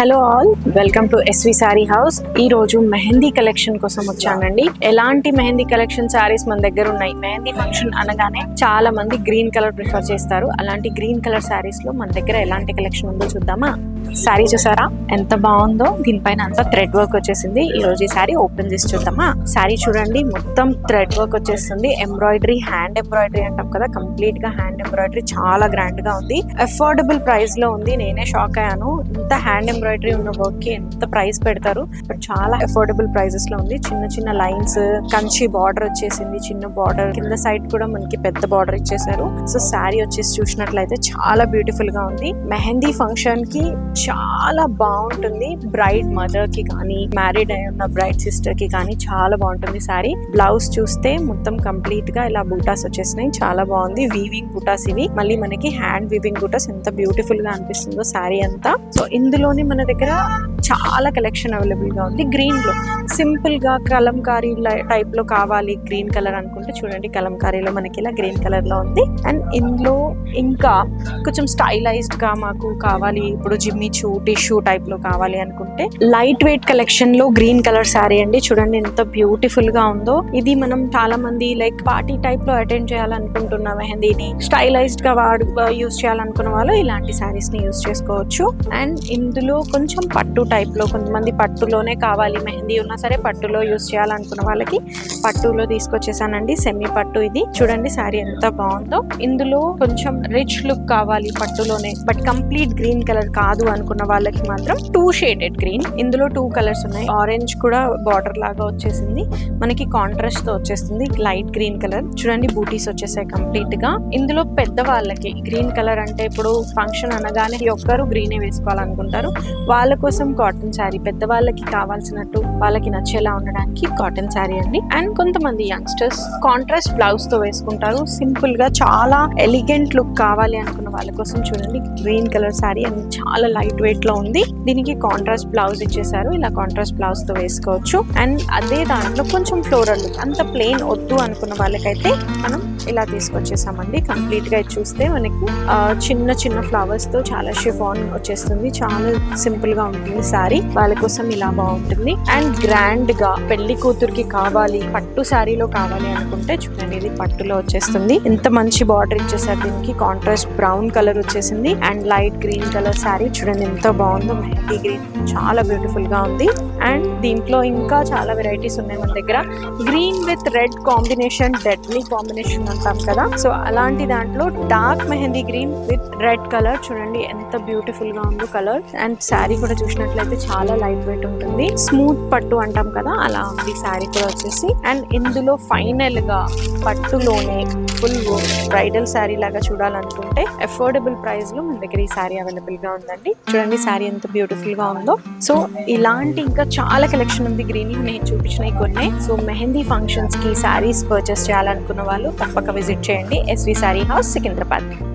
Hello all welcome to SV sari house ఈ రోజు mehndi collection కోసం వచ్చానండి. ఎలాంటి మెహందీ కలెక్షన్ సారీస్ మన దగ్గర ఉన్నాయి? మెహందీ ఫంక్షన్ అనగానే చాలా మంది గ్రీన్ కలర్ ప్రిఫర్ చేస్తారు. అలాంటి గ్రీన్ కలర్ సారీస్లో మన దగ్గర ఎలాంటి కలెక్షన్ ఉందో చూద్దామా? సారీ చూసారా? ఎంత బాగుందో. దీనిపైన అంతా థ్రెడ్ వర్క్ వచ్చేసింది. ఈ రోజు ఈ సారీ ఓపెన్ చేసి చూద్దామా? సారీ చూడండి మొత్తం థ్రెడ్ వర్క్ వచ్చేస్తుంది. ఎంబ్రాయిడరీ హ్యాండ్ ఎంబ్రాయిడరీ అంటాం కదా? కంప్లీట్గా హ్యాండ్ ఎంబ్రాయిడరీ చాలా గ్రాండ్గా ఉంది. అఫోర్డబుల్ ప్రైస్లో ఉంది. నేనే షాక్ అయ్యాను. ఇంత హ్యాండ్ ఎంబ్రాయిడరీ ఉన్న వర్క్కి ఎంత ప్రైస్ పెడతారు? బట్ చాలా అఫోర్డబుల్ ప్రైజెస్లో ఉంది. చిన్న చిన్న లైన్స్ కంచి బార్డర్ వచ్చేసింది. చిన్న బార్డర్ కింద సైడ్ కూడా మనకి పెద్ద బార్డర్ ఇచ్చేసారు. సో శారీ వచ్చేసి చూసినట్లయితే చాలా బ్యూటిఫుల్గా ఉంది. మెహందీ ఫంక్షన్కి చాలా బాగుంటుంది. బ్రైడ్ మదర్కి కానీ మ్యారీడ్ అయి ఉన్న బ్రైడ్ సిస్టర్కి కానీ చాలా బాగుంటుంది శారీ. బ్లౌజ్ చూస్తే మొత్తం కంప్లీట్గా ఇలా బూటాస్ వచ్చేసినాయి. చాలా బాగుంది. వీవింగ్ బూటాస్ ఇవి. మళ్ళీ మనకి హ్యాండ్ వీవింగ్ బూటాస్ ఎంత బ్యూటిఫుల్గా అనిపిస్తుందో శారీ అంతా. సో ఇందులోనే మన దగ్గర చాలా కలెక్షన్ అవైలబుల్గా ఉంది. గ్రీన్లో. సింపుల్గా కలంకారీ టైప్లో కావాలి గ్రీన్ కలర్ అనుకుంటే చూడండి కలంకారీలో మనకి ఇలా గ్రీన్ కలర్లో ఉంది. అండ్ ఇందులో ఇంకా కొంచెం స్టైలైజ్డ్గా మాకు కావాలి. ఇప్పుడు జిమ్మి చూ టిష్యూ టైప్లో కావాలి అనుకుంటే లైట్ వెయిట్ కలెక్షన్లో గ్రీన్ కలర్ శారీ అండి. చూడండి ఎంత బ్యూటిఫుల్గా ఉందో. ఇది మనం చాలా మంది లైక్ పార్టీ టైప్లో అటెండ్ చేయాలనుకుంటున్న మెహందీని స్టైలైజ్డ్గా వాడు యూస్ చేయాలనుకున్న వాళ్ళు ఇలాంటి శారీస్ని యూస్ చేసుకోవచ్చు. అండ్ ఇందులో కొంచెం పట్టు టైప్ లో కొంతమంది పట్టులోనే కావాలి మెహందీ ఉన్నా సరే పట్టులో యూస్ చేయాలనుకున్న వాళ్ళకి పట్టులో తీసుకొచ్చేసానండి. సెమీ పట్టు ఇది. చూడండి శారీ ఎంత బాగుందో. ఇందులో కొంచెం రిచ్ లుక్ కావాలి పట్టులోనే బట్ కంప్లీట్ గ్రీన్ కలర్ కాదు అనుకున్న వాళ్ళకి మాత్రం టూ షేడెడ్ గ్రీన్. ఇందులో టూ కలర్స్ ఉన్నాయి. ఆరెంజ్ కూడా బార్డర్ లాగా వచ్చేసింది. మనకి కాంట్రాస్ట్తో వచ్చేస్తుంది. Light green colour. చూడండి బూటీస్ వచ్చేసాయి కంప్లీట్గా ఇందులో పెద్ద వాళ్ళకి గ్రీన్ కలర్ అంటే ఇప్పుడు ఫంక్షన్ అనగానే ఒక్కరు గ్రీనే వేసుకోవాలనుకుంటారు. వాళ్ళ కోసం కాటన్ శారీ పెద్ద వాళ్ళకి కావాల్సినట్టు వాళ్ళకి నచ్చేలా ఉండడానికి కాటన్ శారీ అండి. అండ్ కొంతమంది యంగ్స్టర్స్ కాంట్రాస్ట్ బ్లౌజ్తో వేసుకుంటారు. సింపుల్గా చాలా ఎలిగెంట్ లుక్ కావాలి అనుకున్న వాళ్ళ కోసం చూడండి. గ్రీన్ కలర్ శారీ అండ్ చాలా లైట్ వెయిట్లో ఉంది. దీనికి కాంట్రాస్ట్ బ్లౌజ్ ఇచ్చేసారు ఇలా కాంట్రాస్ట్ బ్లౌజ్తో వేసుకోవచ్చు. అండ్ అదే దాంట్లో కొంచెం ఫ్లోరల్ లుక్ అంత ప్లెయిన్ వద్దు అనుకున్న వాళ్ళకైతే మనం ఇలా తీసుకొచ్చేసామండి. కంప్లీట్గా చూస్తే మనకి చిన్న చిన్న ఫ్లవర్స్తో చాలా షిఫాన్ వచ్చేస్తుంది. చాలా సింపుల్గా ఉంటుంది సారీ వాళ్ళ కోసం ఇలా బాగుంటుంది. అండ్ గ్రాండ్గా పెళ్ళి కూతురికి కావాలి పట్టు శారీలో కావాలి అనుకుంటే చూడండి ఇది పట్టులో వచ్చేస్తుంది. ఎంత మంచి బార్డర్ ఇచ్చేసారు దీనికి. కాంట్రాస్ట్ బ్రౌన్ కలర్ వచ్చేసింది. And light green colour sari. చూడండి ఎంత బాగుందో. మెహందీ గ్రీన్ చాలా బ్యూటిఫుల్గా ఉంది. అండ్ దీంట్లో ఇంకా చాలా వెరైటీస్ ఉన్నాయి మన దగ్గర. Green with red combination deadly combination అంటాం కదా. సో అలాంటి దాంట్లో dark mehndi green with red colour. చూడండి ఎంత బ్యూటిఫుల్గా ఉందో కలర్. అండ్ శారీ కూడా చూసినట్లయితే చాలా లైట్ వెయిట్ ఉంటుంది. స్మూత్ పట్టు అంటాం కదా అలా ఉంది శారీ కూడా వచ్చేసి. అండ్ ఇందులో ఫైనల్గా పట్టులోనే ఫుల్ బ్రైడల్ శారీ లాగా చూడాలనుకుంటే అఫోర్డబుల్ ప్రైస్లో మన దగ్గర ఈ శారీ అవైలబుల్గా ఉందండి. చూడండి శారీ ఎంత బ్యూటిఫుల్ గా ఉందో. సో ఇలాంటి ఇంకా చాలా కలెక్షన్ ఉంది. గ్రీన్ నేను చూపించినవి కొన్ని. సో మెహందీ ఫంక్షన్స్కి శారీస్ పర్చేస్ చేయాలనుకున్న వాళ్ళు తప్పక విజిట్ చేయండి. SV sari house Secunderabad